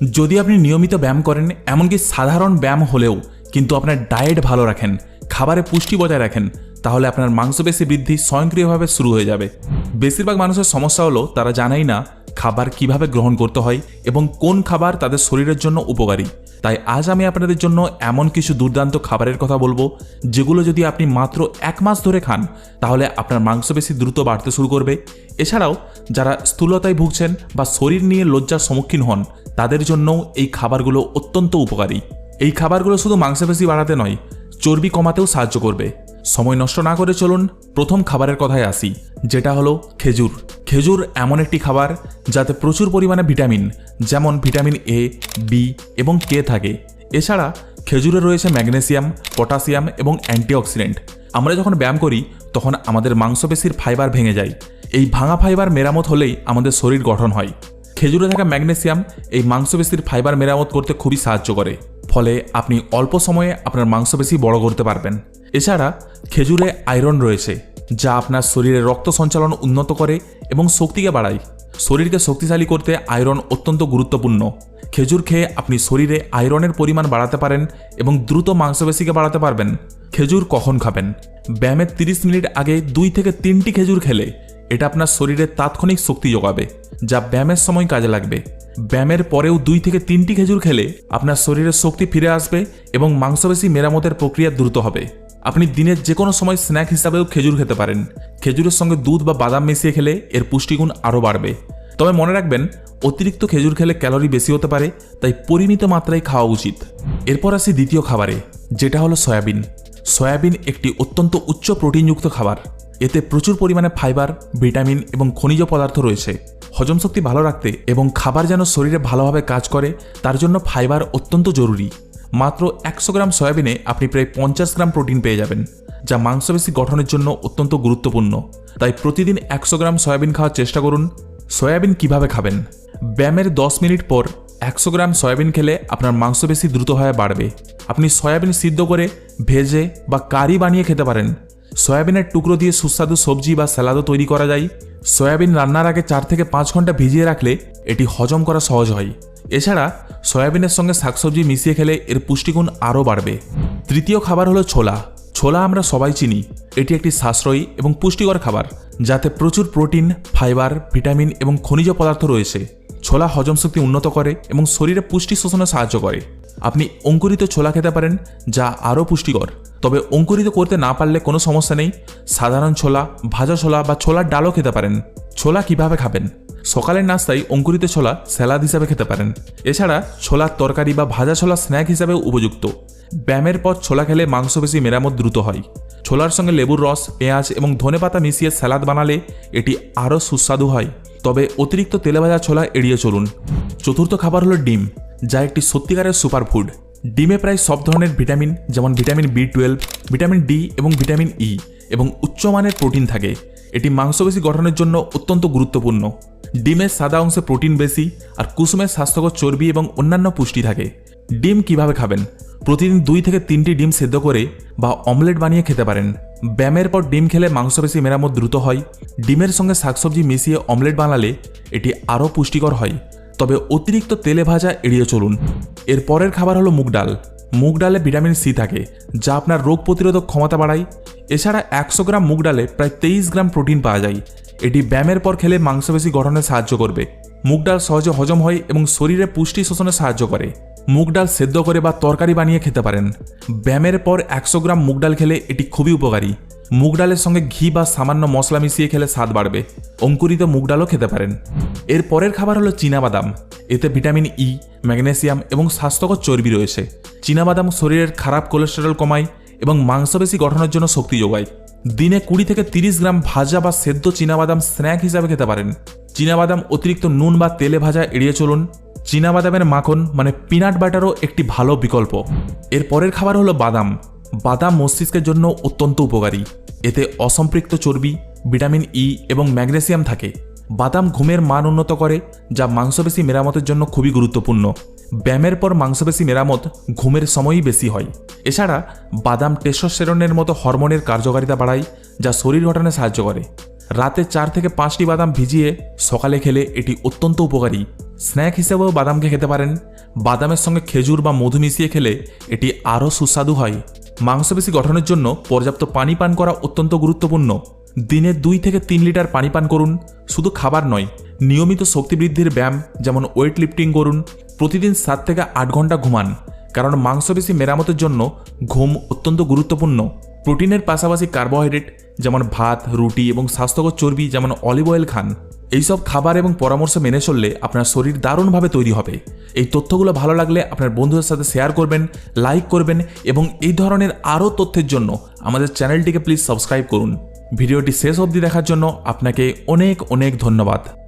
যদি আপনি নিয়মিত ব্যায়াম করেন, এমনকি সাধারণ ব্যায়াম হলেও কিন্তু আপনার ডায়েট ভালো রাখেন, খাবারে পুষ্টি বজায় রাখেন, তাহলে আপনার মাংসপেশি বৃদ্ধি স্বয়ংক্রিয়ভাবে শুরু হয়ে যাবে। বেশিরভাগ মানুষের সমস্যা হলো, তারা জানাই না খাবার কীভাবে গ্রহণ করতে হয় এবং কোন খাবার তাদের শরীরের জন্য উপকারী। তাই আজ আমি আপনাদের জন্য এমন কিছু দুর্দান্ত খাবারের কথা বলব, যেগুলো যদি আপনি মাত্র এক মাস ধরে খান, তাহলে আপনার মাংসপেশি দ্রুত বাড়তে শুরু করবে। এছাড়াও, যারা স্থূলতায় ভুগছেন বা শরীর নিয়ে লজ্জার সম্মুখীন হন, তাদের জন্যও এই খাবারগুলো অত্যন্ত উপকারী। এই খাবারগুলো শুধু মাংসপেশি বাড়াতে নয়, চর্বি কমাতেও সাহায্য করবে। সময় নষ্ট না করে চলুন প্রথম খাবারের কথায় আসি, যেটা হলো খেজুর। খেজুর এমন একটি খাবার যাতে প্রচুর পরিমাণে ভিটামিন, যেমন ভিটামিন এ বি এবং কে থাকে। এছাড়া খেজুরে রয়েছে ম্যাগনেসিয়াম পটাশিয়াম এবং অ্যান্টিঅক্সিডেন্ট। আমরা যখন ব্যায়াম করি, তখন আমাদের মাংসপেশির ফাইবার ভেঙে যায়। এই ভাঙা ফাইবার মেরামত হলেই আমাদের শরীর গঠন হয়। খেজুরে থাকা ম্যাগনেসিয়াম এই মাংসপেশির ফাইবার মেরামত করতে খুবই সাহায্য করে। ফলে আপনি অল্প সময়ে আপনার মাংসপেশি বড় করতে পারবেন। এছাড়া খেজুরে আয়রন রয়েছে, যা আপনার শরীরে রক্ত সঞ্চালন উন্নত করে এবং শক্তিকে বাড়ায়। শরীরকে শক্তিশালী করতে আয়রন অত্যন্ত গুরুত্বপূর্ণ। খেজুর খেয়ে আপনি শরীরে আয়রনের পরিমাণ বাড়াতে পারেন এবং দ্রুত মাংসপেশিকে বাড়াতে পারবেন। খেজুর কখন খাবেন? ব্যায়ামের 30 মিনিট আগে দুই থেকে তিনটি খেজুর খেলে এটা আপনার শরীরে তাৎক্ষণিক শক্তি যোগাবে, যা ব্যায়ামের সময় কাজে লাগবে। ব্যায়ামের পরেও দুই থেকে তিনটি খেজুর খেলে আপনার শরীরে শক্তি ফিরে আসবে এবং মাংসপেশি মেরামতের প্রক্রিয়া দ্রুত হবে। আপনি দিনের যে কোনো সময় স্ন্যাক হিসাবেও খেজুর খেতে পারেন। খেজুরের সঙ্গে দুধ বা বাদাম মিশিয়ে খেলে এর পুষ্টিগুণ আরও বাড়বে। তবে মনে রাখবেন, অতিরিক্ত খেজুর খেলে ক্যালোরি বেশি হতে পারে, তাই পরিমিত মাত্রায় খাওয়া উচিত। এরপর আসি দ্বিতীয় খাবারে, যেটা হলো সয়াবিন। সয়াবিন একটি অত্যন্ত উচ্চ প্রোটিনযুক্ত খাবার। এতে প্রচুর পরিমাণে ফাইবার, ভিটামিন এবং খনিজ পদার্থ রয়েছে। হজম শক্তি ভালো রাখতে এবং খাবার যেন শরীরে ভালোভাবে কাজ করে, তার জন্য ফাইবার অত্যন্ত জরুরি। মাত্র একশো গ্রাম সয়াবিনে আপনি প্রায় পঞ্চাশ গ্রাম প্রোটিন পেয়ে যাবেন, যা মাংসপেশি গঠনের জন্য অত্যন্ত গুরুত্বপূর্ণ। তাই প্রতিদিন একশো গ্রাম সয়াবিন খাওয়ার চেষ্টা করুন। সয়াবিন কীভাবে খাবেন? ব্যায়ামের দশ মিনিট পর একশো গ্রাম সয়াবিন খেলে আপনার মাংসপেশি দ্রুত হয়ে বাড়বে। আপনি সয়াবিন সিদ্ধ করে ভেজে বা কারি বানিয়ে খেতে পারেন। সয়াবিনের টুকরো দিয়ে সুস্বাদু সবজি বা স্যালাদও তৈরি করা যায়। সয়াবিন রান্নার আগে চার থেকে পাঁচ ঘণ্টা ভিজিয়ে রাখলে এটি হজম করা সহজ হয়। এছাড়া, সয়াবিনের সঙ্গে শাকসবজি মিশিয়ে খেলে এর পুষ্টিগুণ আরও বাড়বে। তৃতীয় খাবার হলো ছোলা। ছোলা আমরা সবাই চিনি। এটি একটি সাশ্রয়ী এবং পুষ্টিকর খাবার, যাতে প্রচুর প্রোটিন, ফাইবার, ভিটামিন এবং খনিজ পদার্থ রয়েছে। ছোলা হজম শক্তি উন্নত করে এবং শরীরে পুষ্টি শোষণে সাহায্য করে। আপনি অঙ্কুরিত ছোলা খেতে পারেন, যা আরও পুষ্টিকর। তবে অঙ্কুরিত করতে না পারলে কোনো সমস্যা নেই। সাধারণ ছোলা, ভাজা ছোলা বা ছোলার ডালও খেতে পারেন। ছোলা কীভাবে খাবেন? সকালের নাস্তায় অঙ্কুরিত ছোলা স্যালাদ হিসাবে খেতে পারেন। এছাড়া ছোলার তরকারি বা ভাজা ছোলা স্ন্যাক হিসাবেও উপযুক্ত। ব্যায়ামের পর ছোলা খেলে মাংসপেশি মেরামত দ্রুত হয়। ছোলার সঙ্গে লেবুর রস, পেঁয়াজ এবং ধনেপাতা মিশিয়ে স্যালাদ বানালে এটি আরও সুস্বাদু হয়। তবে অতিরিক্ত তেলে ভাজা ছোলা এড়িয়ে চলুন। চতুর্থ খাবার হলো ডিম, যা একটি সত্যিকারের সুপারফুড। ডিমে প্রায় সব ধরনের ভিটামিন, যেমন vitamin B twelve, vitamin D এবং ভিটামিন ই এবং উচ্চমানের প্রোটিন থাকে। এটি মাংসপেশি গঠনের জন্য অত্যন্ত গুরুত্বপূর্ণ। ডিমের সাদা অংশে প্রোটিন বেশি আর কুসুমের স্বাস্থ্যকর চর্বি এবং অন্যান্য পুষ্টি থাকে। ডিম কীভাবে খাবেন? প্রতিদিন দুই থেকে তিনটি ডিম সেদ্ধ করে বা অমলেট বানিয়ে খেতে পারেন। ব্যায়ামের পর ডিম খেলে মাংসপেশি মেরামত দ্রুত হয়। ডিমের সঙ্গে শাকসবজি মিশিয়ে অমলেট বানালে এটি আরও পুষ্টিকর হয়। তবে অতিরিক্ত তেলে ভাজা এড়িয়ে চলুন। এর পরের খাবার হলো মুগ ডাল। মুগ ডালে ভিটামিন সি থাকে, যা আপনার রোগ প্রতিরোধক ক্ষমতা বাড়ায়। এছাড়া একশো গ্রাম মুগ ডালে প্রায় তেইশ গ্রাম প্রোটিন পাওয়া যায়। এটি ব্যায়ামের পর খেলে মাংসপেশি গঠনে সাহায্য করবে। মুগ ডাল সহজে হজম হয় এবং শরীরে পুষ্টি শোষণে সাহায্য করে। মুগ ডাল সেদ্ধ করে বা তরকারি বানিয়ে খেতে পারেন। ব্যায়ামের পর একশো গ্রাম মুগ ডাল খেলে এটি খুবই উপকারী। মুগ ডালের সঙ্গে ঘি বা সামান্য মশলা মিশিয়ে খেলে স্বাদ বাড়বে। অঙ্কুরিত মুগ ডালও খেতে পারেন। এর পরের খাবার হলো চীনাবাদাম। এতে ভিটামিন ই, ম্যাগনেসিয়াম এবং স্বাস্থ্যকর চর্বি রয়েছে। চীনাবাদাম শরীরের খারাপ কোলেস্টেরল কমায় এবং মাংসপেশি গঠনের জন্য শক্তি যোগায়। দিনে কুড়ি থেকে তিরিশ গ্রাম ভাজা বা সেদ্ধ চীনাবাদাম স্ন্যাক হিসাবে খেতে পারেন। চীনাবাদাম অতিরিক্ত নুন বা তেলে ভাজা এড়িয়ে চলুন। চীনাবাদামের মাখন মানে পিনাট বাটারও একটি ভালো বিকল্প। এর পরের খাবার হলো বাদাম। বাদাম মস্তিষ্কের জন্য অত্যন্ত উপকারী। এতে অসম্পৃক্ত চর্বি, ভিটামিন ই এবং ম্যাগনেসিয়াম থাকে। বাদাম ঘুমের মান উন্নত করে, যা মাংসপেশি মেরামতের জন্য খুবই গুরুত্বপূর্ণ। ব্যায়ামের পর মাংসপেশি মেরামত ঘুমের সময়ই বেশি হয়। এছাড়া, বাদাম টেস্টোস্টেরনের মতো হরমোনের কার্যকারিতা বাড়ায়, যা শরীর গঠনে সাহায্য করে। রাতে চার থেকে পাঁচটি বাদাম ভিজিয়ে সকালে খেলে এটি অত্যন্ত উপকারী। স্ন্যাক হিসেবেও বাদামকে খেতে পারেন। বাদামের সঙ্গে খেজুর বা মধু মিশিয়ে খেলে এটি আরও সুস্বাদু হয়। মাংসপেশি গঠনের জন্য পর্যাপ্ত পানি পান করা অত্যন্ত গুরুত্বপূর্ণ। দিনে দুই থেকে তিন লিটার পানি পান করুন। শুধু খাবার নয়, নিয়মিত শক্তি বৃদ্ধির ব্যায়াম যেমন ওয়েট লিফটিং করুন, প্রতিদিন সাত থেকে আট ঘণ্টা ঘুমান। কারণ মাংসপেশি মেরামতের জন্য ঘুম অত্যন্ত গুরুত্বপূর্ণ। প্রোটিনের পাশাপাশি কার্বোহাইড্রেট যেমন ভাত, রুটি এবং স্বাস্থ্যকর চর্বি যেমন অলিভ অয়েল খান। এইসব খাবার এবং পরামর্শ মেনে চললে আপনার শরীর দারুণভাবে তৈরি হবে। এই তথ্যগুলো ভালো লাগলে আপনার বন্ধুদের সাথে শেয়ার করবেন লাইক করবেন এবং এই ধরনের আরও তথ্যের জন্য আমাদের চ্যানেলটিকে প্লিজ সাবস্ক্রাইব করুন। ভিডিওটি শেষ অবধি দেখার জন্য আপনাকে অনেক অনেক ধন্যবাদ।